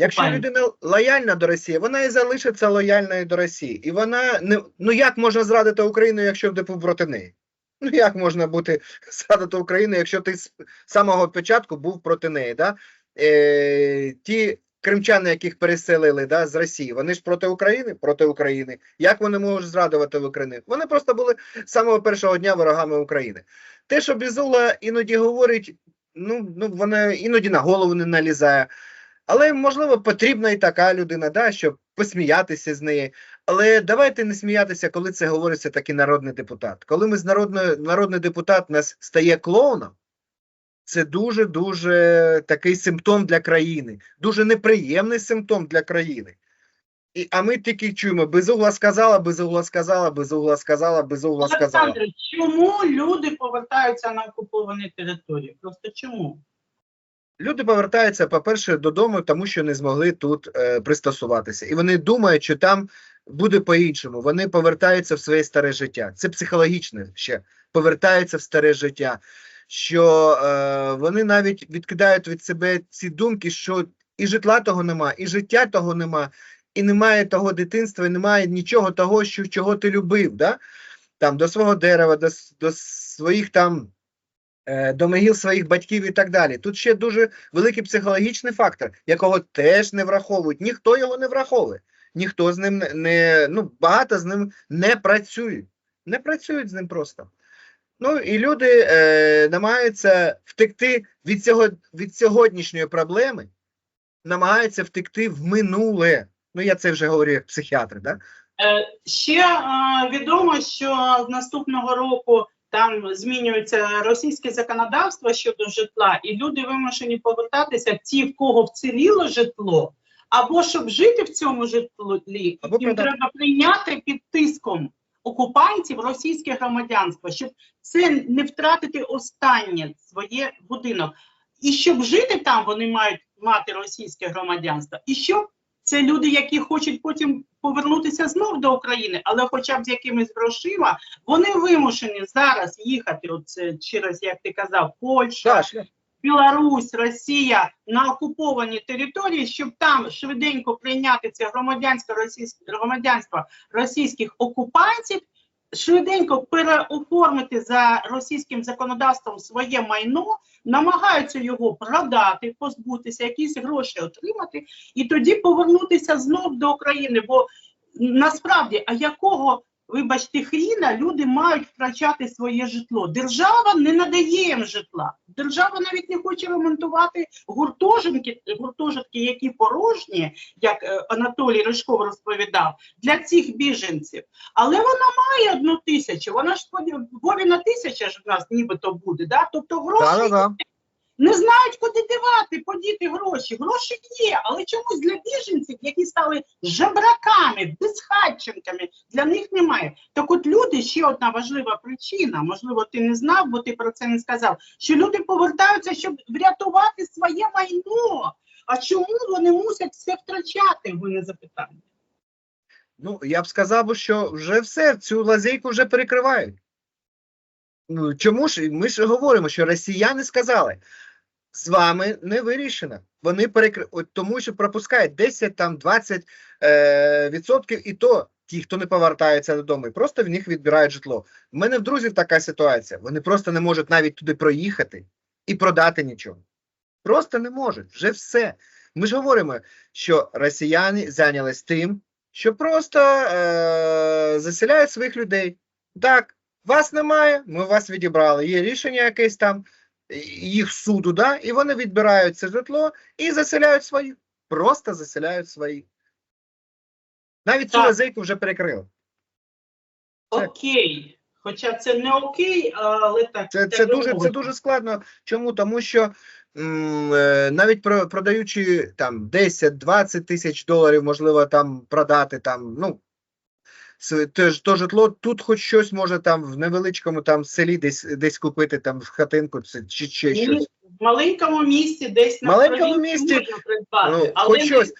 Якщо Пані. людина лояльна до Росії, вона і залишиться лояльною до Росії. І вона не ну як можна зрадити Україну, якщо ти був проти неї? Ну як можна бути зрадити Україну, якщо ти з самого початку був проти неї? Да? Е, ті кримчани, яких переселили да, з Росії, вони ж проти України? Проти України. Як вони можуть зрадувати в Україну? Вони просто були з самого першого дня ворогами України. Те, що Бізула іноді говорить, ну, ну вона іноді на голову не налізає. Але можливо потрібна і така людина, да, щоб посміятися з неї. Але давайте не сміятися, коли це говориться такий народний депутат. Коли ми з народної народний депутат нас стає клоуном, це дуже дуже такий симптом для країни, дуже неприємний симптом для країни. І, а ми тільки чуємо: безугла сказала, безугла сказала, безугла сказала, безугла сказала. Олександре, чому люди повертаються на окуповані території? Просто чому? Люди повертаються, по-перше, додому, тому що не змогли тут е, пристосуватися. І вони думають, що там буде по-іншому. Вони повертаються в своє старе життя. Це психологічне ще повертаються в старе життя. Що е, вони навіть відкидають від себе ці думки, що і житла того нема, і життя того нема, і немає того дитинства, і немає нічого того, що, чого ти любив. Да? Там, до свого дерева, до, до своїх там до могил своїх батьків і так далі. Тут ще дуже великий психологічний фактор, якого теж не враховують. Ніхто його не враховує. Ніхто з ним не- не ну багато з ним не працюють. Не працюють з ним просто. Ну і люди е, намагаються втекти від цього від сьогоднішньої проблеми, намагаються втекти в минуле. Ну я це вже говорю як психіатр, да? Е, Ще е, відомо, що з наступного року там змінюється російське законодавство щодо житла, і люди вимушені повертатися ті, в кого вціліло житло, або щоб жити в цьому житлі, Або їм продати. треба прийняти під тиском окупантів російське громадянство, щоб це не втратити останнє своє будинок. І щоб жити там, вони мають мати російське громадянство. І щоб це люди, які хочуть потім повернутися знов до України, але хоча б з якимись грошима, вони вимушені зараз їхати оце через, як ти казав, Польща. Білорусь, Росія на окуповані території, щоб там швиденько прийняти це громадянство російське громадянство російських окупантів, швиденько переоформити за російським законодавством своє майно, намагаються його продати, позбутися, якісь гроші отримати, і тоді повернутися знов до України. Бо насправді, а якого, вибачте, хріна люди мають втрачати своє житло? Держава не надає їм житла. Держава навіть не хоче ремонтувати гуртожитки, гуртожитки, які порожні, як е, Анатолій Ришков розповідав, для цих біженців. Але вона має одну тисячу. Вона ж Вовіна тисяча ж в нас нібито буде. Да? Тобто гроші Да-да-да. Не знають, куди дівати, подіти гроші. Гроші є, але чомусь для біженців, які стали жебраками, безхатченками, для них немає. Так от люди, ще одна важлива причина, можливо, ти не знав, бо ти про це не сказав, що люди повертаються, щоб врятувати своє майно. А чому вони мусять все втрачати? В мене запитання. Ну, я б сказав, що вже все, цю лазейку вже перекривають. Ну, чому ж ми ж говоримо, що росіяни сказали, з вами не вирішено. Вони перекри... От тому, що пропускають 10 там 20 е, відсотків, і то ті, хто не повертаються додому, і просто в них відбирають житло. У мене в друзів така ситуація. Вони просто не можуть навіть туди проїхати і продати нічого. Просто не можуть. Вже все. Ми ж говоримо, що росіяни зайнялись тим, що просто е- заселяють своїх людей. Так, вас немає, ми вас відібрали. Є рішення якесь там їх суду, да? і вони відбирають це житло і заселяють своїх. Просто заселяють своїх. Навіть цю лазейку вже перекрили. Це- Окей. Хоча це не окей, але так. Це, так це, дуже, це дуже складно. Чому? Тому що м, е, навіть продаючи там 10-20 тисяч доларів, можливо, там продати там, ну. С- то житло тут хоч щось може там в невеличкому там селі десь десь купити там в хатинку це, чи ще щось. В маленькому місті, десь на Маленькому місті, можна придбати, Ну, але хоч щось.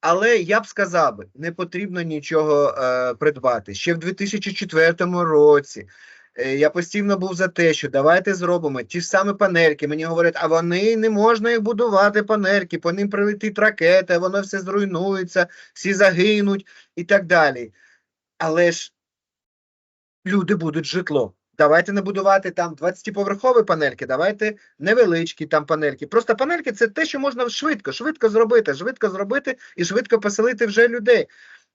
Але я б сказав би, не потрібно нічого е, придбати. Ще в 2004 році Е, Я постійно був за те, що давайте зробимо ті ж самі панельки. Мені говорять, а вони не можна їх будувати, панельки, по ним прилетить ракета, воно все зруйнується, всі загинуть і так далі. Але ж люди будуть житло. Давайте не будувати там 20-поверхові панельки, давайте невеличкі там панельки. Просто панельки це те, що можна швидко, швидко зробити, швидко зробити і швидко поселити вже людей,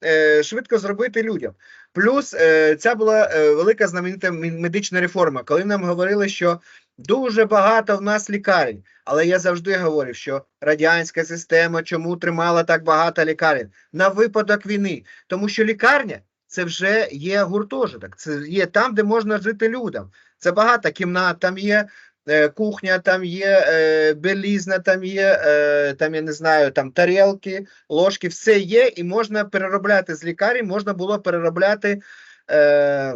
е, швидко зробити людям. Плюс е, ця була е, велика знаменита медична реформа, коли нам говорили, що дуже багато в нас лікарень. Але я завжди говорив, що радянська система чому тримала так багато лікарень на випадок війни, тому що лікарня це вже є гуртожиток, це є там, де можна жити людям. Це багато кімнат, там є е, кухня, там є е, белізна, там є е, там я не знаю, там тарілки, ложки, все є, і можна переробляти з лікарень, можна було переробляти. Е,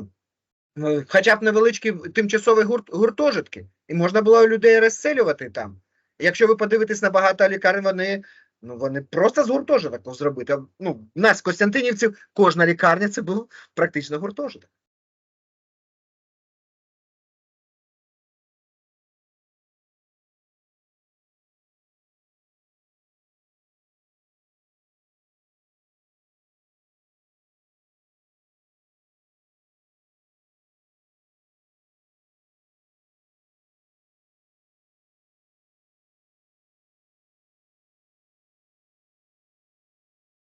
ну, Хоча б невеличкі тимчасові гурт, гуртожитки, і можна було людей розселювати там. Якщо ви подивитесь на багато лікарень, вони ну вони просто з гуртожиток зробити. Ну, у нас, Костянтинівців, кожна лікарня це був практично гуртожиток.